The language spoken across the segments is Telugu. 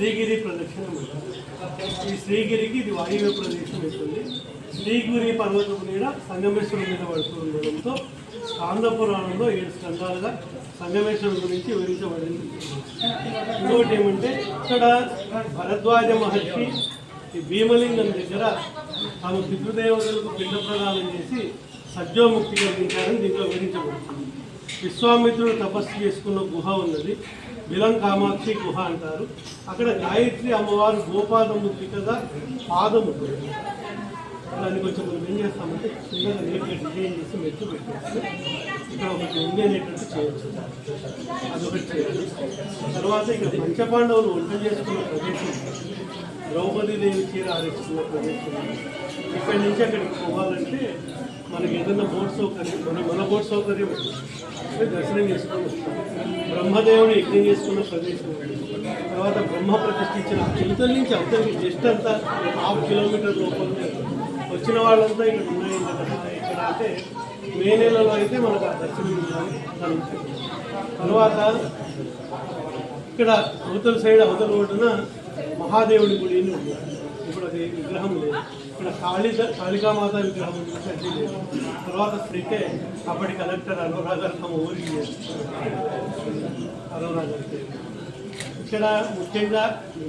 శ్రీగిరి ప్రదక్షిణ ఉంటుంది. ఈ శ్రీగిరికి ఇది వాయువ్య ప్రదేశం అవుతుంది. శ్రీగిరి పర్వతం మీద సంగమేశ్వరం మీద పడుతూ ఉండడంతో ఆంధ్ర పురాణంలో ఏడు స్కందాలుగా సంగమేశ్వరం గురించి వివరించబడింది. ఇంకోటి ఏమంటే ఇక్కడ భరద్వాజ మహర్షి ఈ భీమలింగం దగ్గర తమ పితృదేవతలకు పిండ ప్రదానం చేసి సజ్జోముక్తి కలిగించారని దీంట్లో వివరించబడుతుంది. విశ్వామిత్రుడు తపస్సు చేసుకున్న గుహ ఉన్నది. బిలం కామాక్షి గుహ అంటారు. అక్కడ గాయత్రి అమ్మవారు గోపాదముద్రికగా పాదముద్ర దాన్ని కొంచెం మనం ఏం చేస్తామంటే చిన్నగా నీట్గా డిజైన్ చేసి మెట్లు పెట్టేసి ఇక్కడ ఒకటి ఉంది అనేటట్టు చేయొచ్చు. అదొకటి చేయాలి. తర్వాత ఇక్కడ పంచపాండవులు వంట చేసుకున్న ప్రదేశం. ద్రౌపదీదేవి చీర ఆరేసుకున్న ప్రదేశం. ఇక్కడి నుంచి అక్కడికి పోవాలంటే మనకి ఏదైనా బోట్ సౌకర్యం మన మన బోట్ సౌకర్యం దర్శనం చేసుకొని వస్తాం. బ్రహ్మదేవుని యజ్ఞం చేసుకున్న ప్రదేశం తర్వాత బ్రహ్మ ప్రతిష్ఠించిన ఇవతల నుంచి అవతలకి జస్ట్ అంతా హాఫ్ కిలోమీటర్ లోపలనే వచ్చిన వాళ్ళంతా ఇక్కడ ఉన్నాయి ఇక్కడ అంటే మే నెలలో అయితే మనకు ఆ దర్శనం కలుగుతుంది తర్వాత ఇక్కడ అవతల సైడ్ అవతల ఒడ్డున మహాదేవుడి గుడిని ఉన్నారు ఇప్పుడు అది విగ్రహం లేదు. ఇక్కడ కాళీ కాళికామాత విగ్రహం అది లేదు. తర్వాత ఫ్రీకే అప్పటి కలెక్టర్ అనురాధర్ తమ ఊరికి అనురాధర్ ఇక్కడ ముఖ్యంగా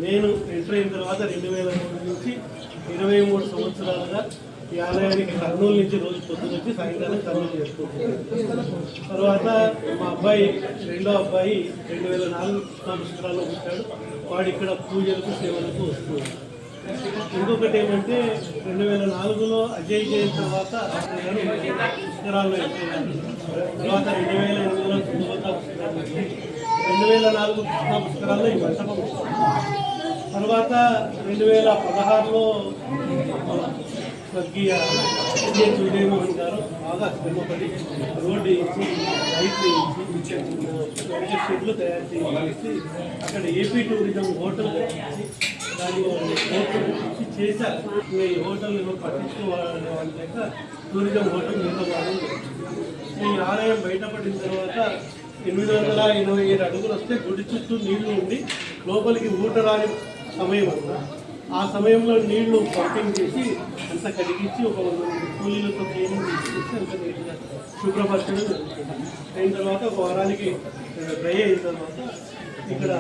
నేను ఎంటర్ అయిన తర్వాత రెండు వేల మూడు నుంచి ఇరవై మూడు సంవత్సరాలుగా ఈ ఆలయానికి కర్నూలు నుంచి రోజు పొద్దున వచ్చి సాయంకాలం కర్నూలు చేసుకుంటాను తర్వాత మా అబ్బాయి రెండో అబ్బాయి రెండు వేల నాలుగు సంవత్సరాల్లో పుట్టాడు. వాడు ఇక్కడ పూజలకు సేవలకు వస్తున్నాడు. ఇంకొకటి ఏమంటే రెండు వేల నాలుగులో అజయ్ జైన్ తర్వాత పుస్తకాల్లో తర్వాత రెండు వేల ఎనిమిదిలో తుంగభద్ర పుస్తకాలు రెండు వేల నాలుగు కృష్ణ పుష్కరాల్లో ఈ మంటపం తర్వాత రెండు వేల పదహారులో స్వర్గీయ ఎన్ఎన్ విజయమోహన్ గారు బాగా శ్రమపడి రోడ్డు ఇచ్చి లైట్లు ఇచ్చి షెడ్లు తయారు చేసి అక్కడ ఏపీ టూరిజం హోటల్ కట్టించి దాన్ని హోటల్ ఇచ్చి చేశారు. మీ హోటల్ పట్టించు వాళ్ళ వాళ్ళ టూరిజం హోటల్ నిర్మాణం ఈ ఆలయం బయటపడిన తర్వాత ఎనిమిది వందల ఎనభై ఏడు అడుగులు వస్తే గుడి చుట్టూ నీళ్ళు ఉండి లోపలికి ఊట రాని సమయం అంట ఆ సమయంలో నీళ్ళు పంపింగ్ చేసి అంత కడిగించి ఒక వంద మంది కూలీలతో క్లీనింగ్ చేసి అంత శుభ్రపరచడం జరుగుతుంది. అయిన తర్వాత ఒక వారానికి డ్రై అయిన తర్వాత ఇక్కడ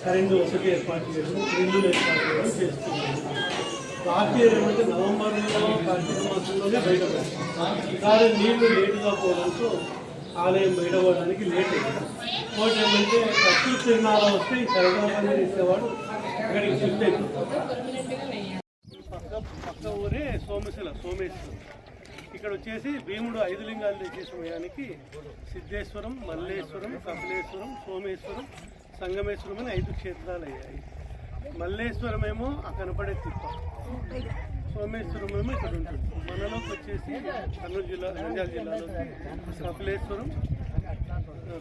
కరెంటు వసతి ఏర్పాటు చేయడం ఇల్లు ఏర్పాటు చేయడం చేస్తున్నాం పార్టీ ఏమంటే నవంబర్లో కార్తీక మాసంలోనే బయటపడింది కానీ నీళ్ళు లేటుగా పోవడంతో ఆలయం బయటపడడానికి లేట్ అయింది. ఒకటి ఏమంటే ఖర్చు తిరునాళ వస్తే ఈ సరదా పని చేసేవాడు ఇక్కడికి షిఫ్ట్ అయిపోతుంది పక్క పక్క ఊరే సోమశిల సోమేశ్వరం. ఇక్కడ వచ్చేసి భీముడు ఐదు లింగాలు తెచ్చే సమయానికి సిద్ధేశ్వరం మల్లేశ్వరం కపిలేశ్వరం సోమేశ్వరం సంగమేశ్వరం అని ఐదు క్షేత్రాలు అయ్యాయి మల్లేశ్వరం ఏమో ఆ కనపడే తిప్ప. సోమేశ్వరం ఏమో ఇక్కడ ఉంటుంది. మనలోకి వచ్చేసి కర్నూలు జిల్లా నంద్యాల జిల్లాలో కపిలేశ్వరం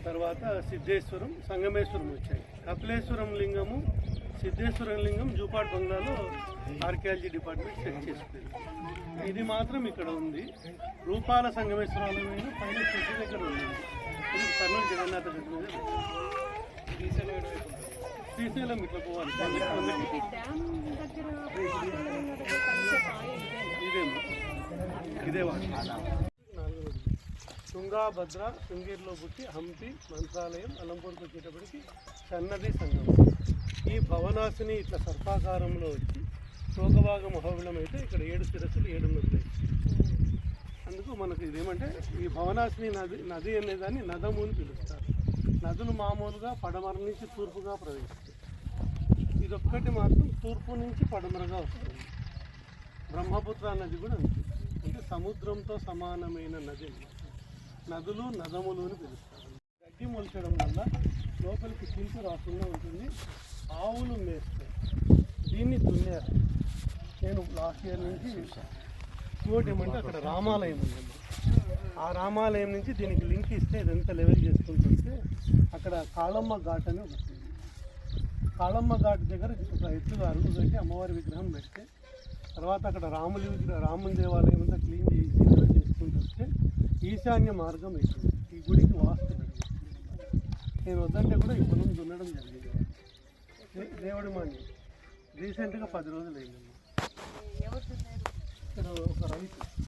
తర్వాత సిద్ధేశ్వరం సంగమేశ్వరం వచ్చాయి. కపిలేశ్వరం లింగము సిద్ధేశ్వరం లింగం జూపాట్ బంగ్లాలో ఆర్కియాలజీ డిపార్ట్మెంట్ సెట్ చేసుకుంది. ఇది మాత్రం ఇక్కడ ఉంది. రూపాల సంగమేశ్వరాలయం పైన చెట్టు దగ్గర ఉంది. కర్నూలు జగన్నాథ రెడ్డి మీద శ్రీశైలం ఇట్లా పోవాలి ఇదేమో ఇదే తుంగాభద్ర శృంగేరిలో పుట్టి హంపి మంత్రాలయం అలంపూర్కి వచ్చేటప్పటికి సన్నది సంగమం. ఈ భవనాశిని ఇట్లా సర్పాకారంలో వచ్చి శోకభాగ మహోబిలం అయితే ఇక్కడ ఏడు శిరస్సులు ఏడు నదులు అందుకు మనకు ఇదేమంటే ఈ భవనాశిని నది నది అనేదాన్ని నదము అని పిలుస్తారు. నదులు మామూలుగా పడమర నుంచి తూర్పుగా ప్రవేశిస్తాయి ఇదొక్కటి మాత్రం తూర్పు నుంచి పడమరగా వస్తుంది. బ్రహ్మపుత్ర నది కూడా అంతే. అంటే సముద్రంతో సమానమైన నది నదులు నదములు అని పిలుస్తారు. గడ్డి మొలచడం వల్ల లోపలికి చింపు రాకుండా ఉంటుంది. ఆవులు మేస్తాయి. దీన్ని దున్నారు. నేను లాస్ట్ ఇయర్ నుంచి ఇంకోటి ఏమంటే అక్కడ రామాలయం ఉంది. ఆ రామాలయం నుంచి దీనికి లింక్ ఇస్తే ఇదంతా లెవెల్ చేసుకుంటుంటే అక్కడ కాళమ్మ ఘాట్ అని ఒకటి. కాళమ్మ ఘాట్ దగ్గర ఒక ఎత్తుగా అరుగు పెట్టి అమ్మవారి విగ్రహం పెడితే తర్వాత అక్కడ రాముడి విగ్రహం రాముని దేవాలయం అంతా క్లీన్ చేసి లెవెల్ చేసుకుంటూ వస్తే ఈశాన్య మార్గం అవుతుంది ఈ గుడికి వాస్తు నేను వద్దంటే కూడా ఈ పొలం దున్నడం జరిగింది. దేవుడి మంది రీసెంట్గా పది రోజులు అయిందమ్మా ఇక్కడ ఒక రైతు.